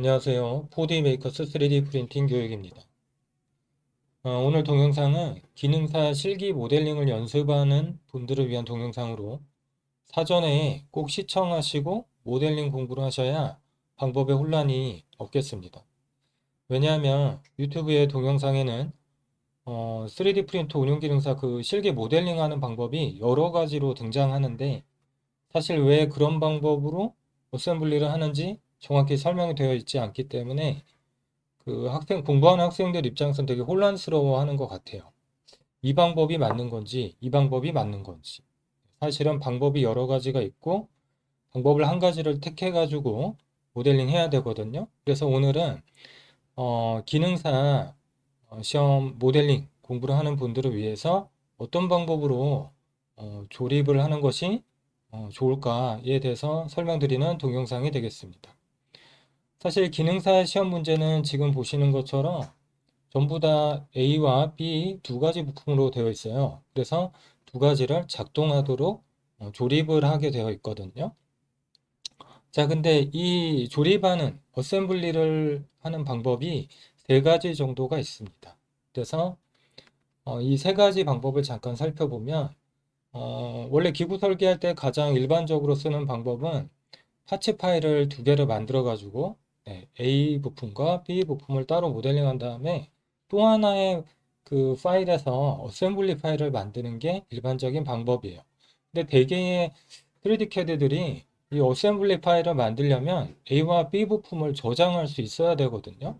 안녕하세요. 4D 메이커스 3D 프린팅 교육입니다. 어, 오늘 동영상은 기능사 실기 모델링을 연습하는 분들을 위한 동영상으로 사전에 꼭 시청하시고 모델링 공부를 하셔야 방법에 혼란이 없겠습니다. 왜냐하면 유튜브의 동영상에는 어, 3D 프린터 운용 기능사 그 실기 모델링 하는 방법이 여러 가지로 등장하는데 사실 왜 그런 방법으로 어셈블리를 하는지 정확히 설명이 되어 있지 않기 때문에 그 학생, 공부하는 학생들 입장에서는 되게 혼란스러워 하는 것 같아요. 이 방법이 맞는 건지, 이 방법이 맞는 건지. 사실은 방법이 여러 가지가 있고, 방법을 한 가지를 택해 가지고 모델링 해야 되거든요. 그래서 오늘은, 어, 기능사 어, 시험 모델링 공부를 하는 분들을 위해서 어떤 방법으로 어, 조립을 하는 것이 어, 좋을까에 대해서 설명드리는 동영상이 되겠습니다. 사실 기능사 시험 문제는 지금 보시는 것처럼 전부 다 A와 B 두 가지 부품으로 되어 있어요. 그래서 두 가지를 작동하도록 어, 조립을 하게 되어 있거든요. 자, 근데 이 조립하는 어셈블리를 하는 방법이 세 가지 정도가 있습니다. 그래서 어, 이 세 가지 방법을 잠깐 살펴보면 어, 원래 기구 설계할 때 가장 일반적으로 쓰는 방법은 파츠 파일을 두 개를 만들어 가지고 네, A 부품과 B 부품을 따로 모델링한 다음에 또 하나의 그 파일에서 어셈블리 파일을 만드는 게 일반적인 방법이에요. 근데 대개의 3D CAD들이 이 어셈블리 파일을 만들려면 A와 B 부품을 저장할 수 있어야 되거든요.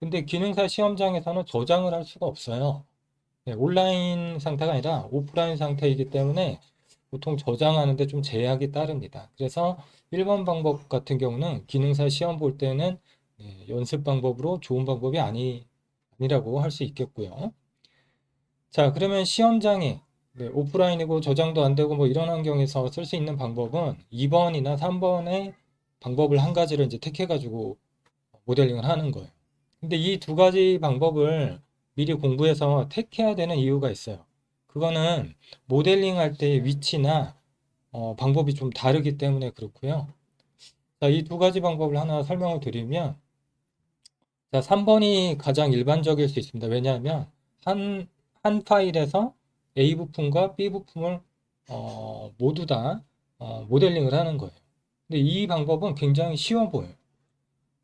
근데 기능사 시험장에서는 저장을 할 수가 없어요. 네, 온라인 상태가 아니라 오프라인 상태이기 때문에 보통 저장하는데 좀 제약이 따릅니다. 그래서 1번 방법 같은 경우는 기능사 시험 볼 때는 네, 연습 방법으로 좋은 방법이 아니, 아니라고 할 수 있겠고요. 자, 그러면 시험장에 네, 오프라인이고 저장도 안 되고 뭐 이런 환경에서 쓸 수 있는 방법은 2번이나 3번의 방법을 한 가지를 이제 택해가지고 모델링을 하는 거예요. 근데 이 두 가지 방법을 미리 공부해서 택해야 되는 이유가 있어요. 그거는 모델링 할 때의 위치나 어, 방법이 좀 다르기 때문에 그렇고요. 자, 이 두 가지 방법을 하나 설명을 드리면 자, 3번이 가장 일반적일 수 있습니다. 왜냐하면 한, 한 파일에서 A 부품과 B 부품을 어, 모두 다 어, 모델링을 하는 거예요. 근데 이 방법은 굉장히 쉬워 보여요.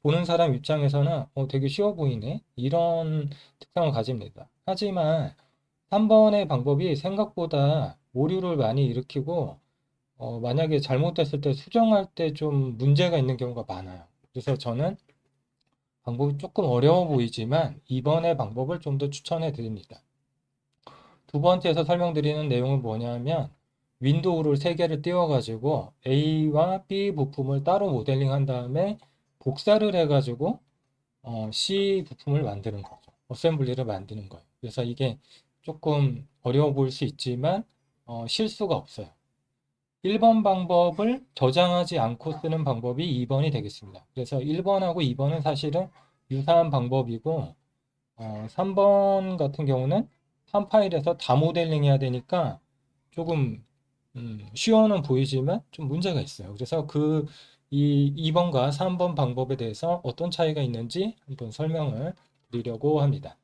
보는 사람 입장에서는 어, 되게 쉬워 보이네. 이런 특성을 가집니다. 하지만 3번의 방법이 생각보다 오류를 많이 일으키고 어, 만약에 잘못됐을 때 수정할 때 좀 문제가 있는 경우가 많아요. 그래서 저는 방법이 조금 어려워 보이지만 2번의 방법을 좀 더 추천해 드립니다. 두 번째에서 설명드리는 내용은 뭐냐면 윈도우를 세 개를 띄워 가지고 A와 B 부품을 따로 모델링 한 다음에 복사를 해 가지고 어, C 부품을 만드는 거죠. 어셈블리를 만드는 거예요. 그래서 이게 조금 어려워 보일 수 있지만 어, 실수가 없어요. 1번 방법을 저장하지 않고 쓰는 방법이 2번이 되겠습니다. 그래서 1번하고 2번은 사실은 유사한 방법이고 어, 3번 같은 경우는 한 파일에서 다 모델링 해야 되니까 조금 음, 쉬워는 보이지만 좀 문제가 있어요. 그래서 그 이 2번과 3번 방법에 대해서 어떤 차이가 있는지 한번 설명을 드리려고 합니다.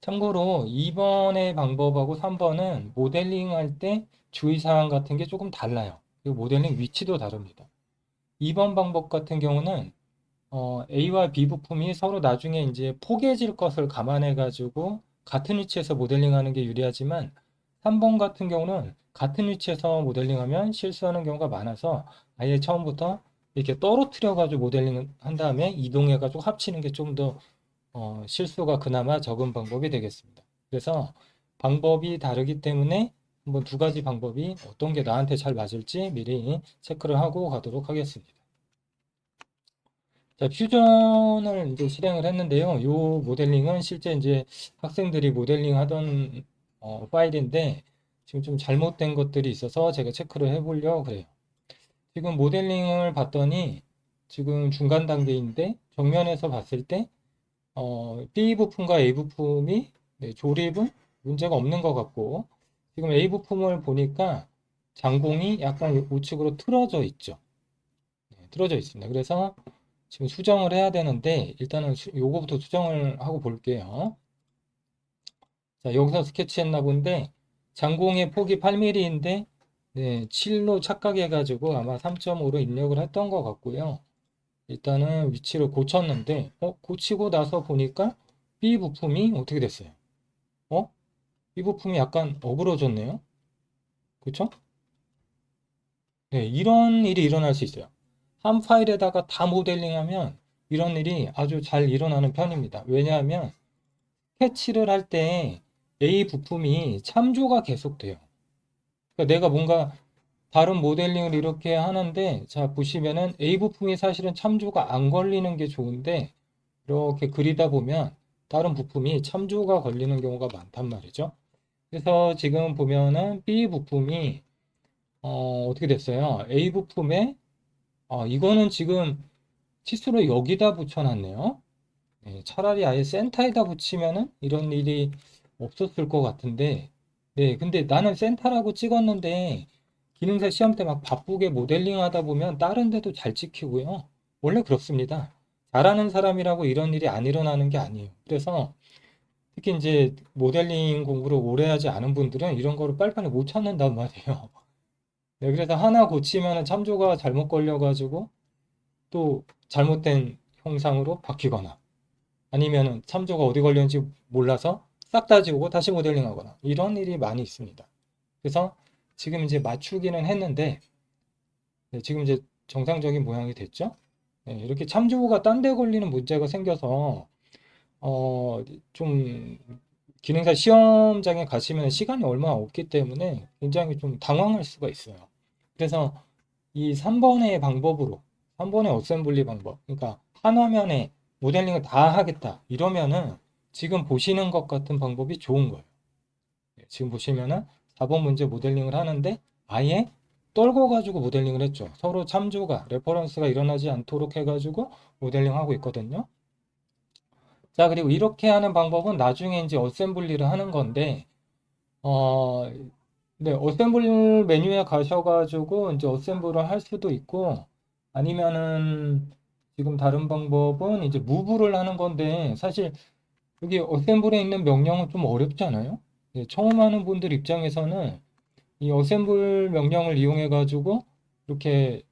참고로 2번의 방법하고 3번은 모델링 할 때 주의사항 같은 게 조금 달라요. 그리고 모델링 위치도 다릅니다. 2번 방법 같은 경우는 어, A와 B 부품이 서로 나중에 이제 포개질 것을 감안해 가지고 같은 위치에서 모델링 하는 게 유리하지만 3번 같은 경우는 같은 위치에서 모델링하면 실수하는 경우가 많아서 아예 처음부터 이렇게 떨어뜨려 가지고 모델링 한 다음에 이동해 가지고 합치는 게 좀 더 어, 실수가 그나마 적은 방법이 되겠습니다. 그래서 방법이 다르기 때문에 한번 두 가지 방법이 어떤 게 나한테 잘 맞을지 미리 체크를 하고 가도록 하겠습니다. 자, 퓨전을 이제 실행을 했는데요. 이 모델링은 실제 이제 학생들이 모델링 하던 어, 파일인데 지금 좀 잘못된 것들이 있어서 제가 체크를 해보려고 그래요. 지금 모델링을 봤더니 지금 중간 단계인데 정면에서 봤을 때 어, B 부품과 A 부품이 네, 조립은 문제가 없는 것 같고 지금 A 부품을 보니까 장공이 약간 우측으로 틀어져 있죠. 네, 틀어져 있습니다. 그래서 지금 수정을 해야 되는데 일단은 수- 요거부터 수정을 하고 볼게요. 자, 여기서 스케치했나 본데 장공의 폭이 8mm인데 네, 7로 착각해가지고 아마 3.5로 입력을 했던 것 같고요. 일단은 위치를 고쳤는데 어, 고치고 나서 보니까 B 부품이 어떻게 됐어요? 어? B 부품이 약간 어그러졌네요. 그쵸? 네, 이런 일이 일어날 수 있어요. 한 파일에다가 다 모델링하면 이런 일이 아주 잘 일어나는 편입니다. 왜냐하면 스케치를 할 때 A 부품이 참조가 계속돼요. 그러니까 내가 뭔가 다른 모델링을 이렇게 하는데 자 보시면은 A 부품이 사실은 참조가 안 걸리는 게 좋은데 이렇게 그리다 보면 다른 부품이 참조가 걸리는 경우가 많단 말이죠. 그래서 지금 보면은 B 부품이 어, 어떻게 됐어요? A 부품에 어, 이거는 지금 치수를 여기다 붙여놨네요. 네, 차라리 아예 센터에다 붙이면은 이런 일이 없었을 것 같은데, 네, 근데 나는 센터라고 찍었는데 기능사 시험 때 막 바쁘게 모델링 하다 보면 다른 데도 잘 찍히고요. 원래 그렇습니다. 잘하는 사람이라고 이런 일이 안 일어나는 게 아니에요. 그래서 특히 이제 모델링 공부를 오래 하지 않은 분들은 이런 거를 빨리빨리 못 찾는단 말이에요. 네, 그래서 하나 고치면 참조가 잘못 걸려가지고 또 잘못된 형상으로 바뀌거나 아니면은 참조가 어디 걸렸는지 몰라서 싹 다 지우고 다시 모델링 하거나 이런 일이 많이 있습니다. 그래서 지금 이제 맞추기는 했는데 네, 지금 이제 정상적인 모양이 됐죠? 네, 이렇게 참조가 딴 데 걸리는 문제가 생겨서 어, 좀 기능사 시험장에 가시면 시간이 얼마 없기 때문에 굉장히 좀 당황할 수가 있어요. 그래서 이 3번의 방법으로 3번의 어셈블리 방법 그러니까 한 화면에 모델링을 다 하겠다 이러면은 지금 보시는 것 같은 방법이 좋은 거예요. 네, 지금 보시면은 4번 문제 모델링을 하는데 아예 떨궈 가지고 모델링을 했죠. 서로 참조가 레퍼런스가 일어나지 않도록 해가지고 모델링하고 있거든요. 자, 그리고 이렇게 하는 방법은 나중에 이제 어셈블리를 하는 건데, 어, 네, 어셈블리 메뉴에 가셔가지고 이제 어셈블을 할 수도 있고, 아니면은 지금 다른 방법은 이제 무브를 하는 건데, 사실 여기 어셈블에 있는 명령은 좀 어렵지 않아요? 네, 처음 하는 분들 입장에서는 이 어셈블 명령을 이용해 가지고 이렇게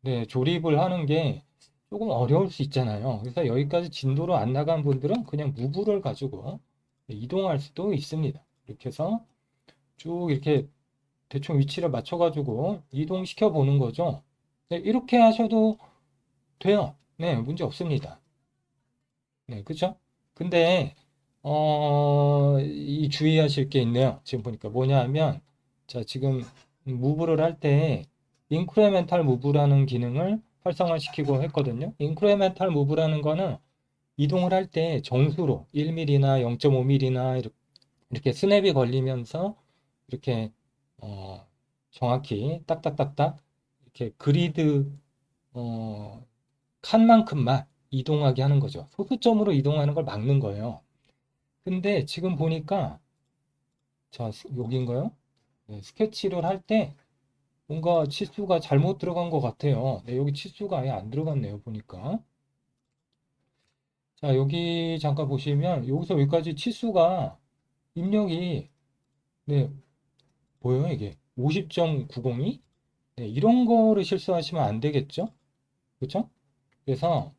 네, 조립을 하는 게 조금 어려울 수 있잖아요. 그래서 여기까지 진도로 안 나간 분들은 그냥 무브를 가지고 이동할 수도 있습니다. 이렇게 해서 쭉 이렇게 대충 위치를 맞춰가지고 이동시켜 보는 거죠. 네, 이렇게 하셔도 돼요. 네, 문제 없습니다. 네, 그쵸? 근데, 어, 이 주의하실 게 있네요. 지금 보니까 뭐냐 하면, 자, 지금 무브를 할 때, 인크레멘탈 무브라는 기능을 활성화시키고 했거든요. 인크레멘탈 무브라는 거는 이동을 할 때 정수로 1mm나 0.5mm나 이렇게 스냅이 걸리면서 이렇게 어, 정확히 딱딱딱딱 이렇게 그리드 어, 칸만큼만 이동하게 하는 거죠. 소수점으로 이동하는 걸 막는 거예요. 근데 지금 보니까 자 여기인가요? 네, 스케치를 할 때 뭔가 치수가 잘못 들어간 것 같아요. 네, 여기 치수가 아예 안 들어갔네요. 보니까 자 여기 잠깐 보시면 여기서 여기까지 치수가 입력이 네 뭐예요 이게 50.902 네, 이런 거를 실수하시면 안 되겠죠? 그렇죠? 그래서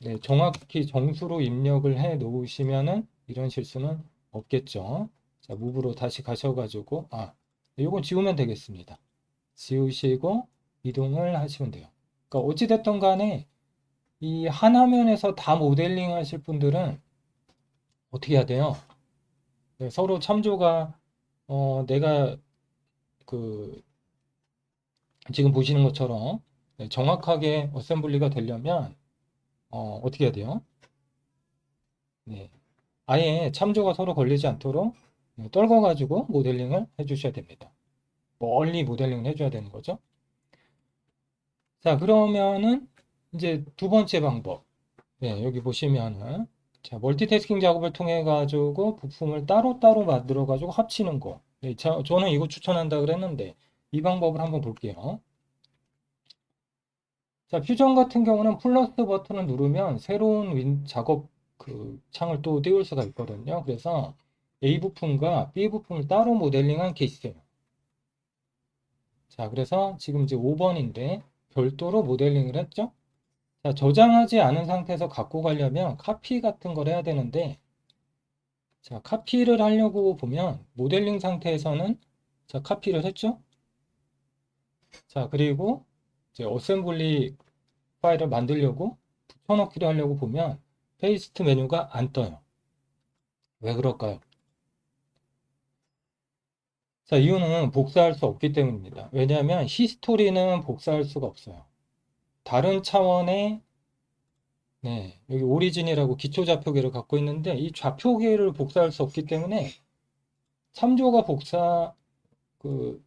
네, 정확히 정수로 입력을 해 놓으시면은 이런 실수는 없겠죠. 자, 무브로 다시 가셔가지고 아, 이건 지우면 되겠습니다. 지우시고 이동을 하시면 돼요. 그러니까 어찌됐든 간에 이 한 화면에서 다 모델링 하실 분들은 어떻게 해야 돼요? 네, 서로 참조가 어, 내가 그 지금 보시는 것처럼 네, 정확하게 어셈블리가 되려면 어, 어떻게 해야 돼요? 네, 아예 참조가 서로 걸리지 않도록 네, 떨궈 가지고 모델링을 해 주셔야 됩니다. 멀리 모델링을 해 줘야 되는 거죠. 자, 그러면은 이제 두 번째 방법. 네, 여기 보시면은 자, 멀티태스킹 작업을 통해 가지고 부품을 따로따로 만들어 가지고 합치는 거. 네, 저, 저는 이거 추천한다 그랬는데 이 방법을 한번 볼게요. 자, 퓨전 같은 경우는 플러스 버튼을 누르면 새로운 윈, 작업 그 창을 또 띄울 수가 있거든요. 그래서 A 부품과 B 부품을 따로 모델링한 케이스예요. 자, 그래서 지금 이제 5번인데 별도로 모델링을 했죠. 자, 저장하지 않은 상태에서 갖고 가려면 카피 같은 걸 해야 되는데 자, 카피를 하려고 보면 모델링 상태에서는 자, 카피를 했죠. 자, 그리고 이제 어셈블리 파일을 만들려고 붙여넣기를 하려고 보면 페이스트 메뉴가 안 떠요. 왜 그럴까요? 자, 이유는 복사할 수 없기 때문입니다. 왜냐하면 히스토리는 복사할 수가 없어요. 다른 차원의 네, 여기 오리진이라고 기초 좌표계를 갖고 있는데 이 좌표계를 복사할 수 없기 때문에 참조가 복사 그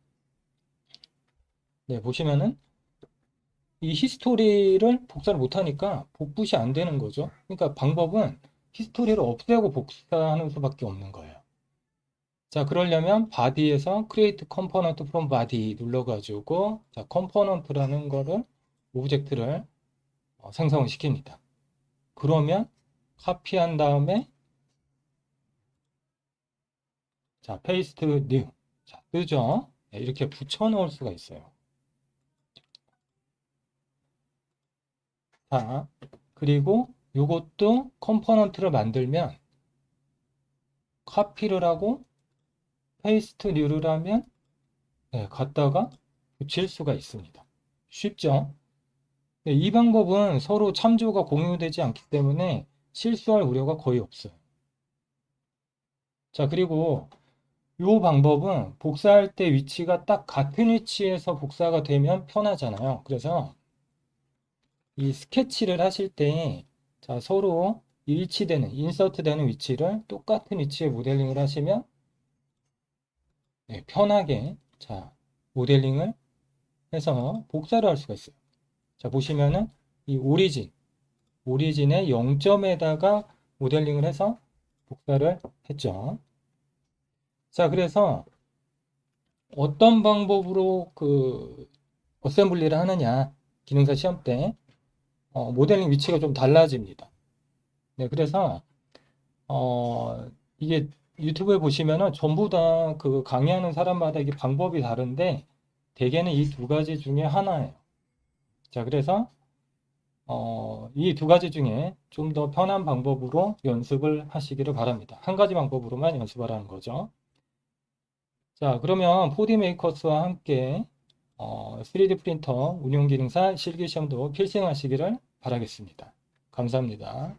네, 보시면은 이 히스토리를 복사를 못하니까 복붙이 안 되는 거죠. 그러니까 방법은 히스토리를 없애고 복사하는 수밖에 없는 거예요. 자, 그러려면 body에서 create component from body 눌러가지고 자, component라는 거를 오브젝트를 어, 생성을 시킵니다. 그러면 카피한 다음에 자, paste new 자, 뜨죠? 네, 이렇게 붙여 넣을 수가 있어요. 자, 그리고 이것도 컴포넌트를 만들면 카피를 하고 페이스트 뉴를 하면 네, 갖다가 붙일 수가 있습니다. 쉽죠? 네, 이 방법은 서로 참조가 공유되지 않기 때문에 실수할 우려가 거의 없어요. 자, 그리고 이 방법은 복사할 때 위치가 딱 같은 위치에서 복사가 되면 편하잖아요. 그래서 이 스케치를 하실 때 자, 서로 일치되는, 인서트 되는 위치를 똑같은 위치에 모델링을 하시면 네, 편하게 자, 모델링을 해서 복사를 할 수가 있어요. 자, 보시면은 이 오리진, 오리진의 0점에다가 모델링을 해서 복사를 했죠. 자, 그래서 어떤 방법으로 그 어셈블리를 하느냐, 기능사 시험 때 어, 모델링 위치가 좀 달라집니다. 네, 그래서 어, 이게 유튜브에 보시면은 전부 다 그 강의하는 사람마다 이게 방법이 다른데 대개는 이 두 가지 중에 하나예요. 자, 그래서 어, 이 두 가지 중에 좀 더 편한 방법으로 연습을 하시기를 바랍니다. 한 가지 방법으로만 연습하라는 거죠. 자, 그러면 4D 메이커스와 함께 어, 3D 프린터 운용 기능사 실기 시험도 필승하시기를 바라겠습니다. 감사합니다.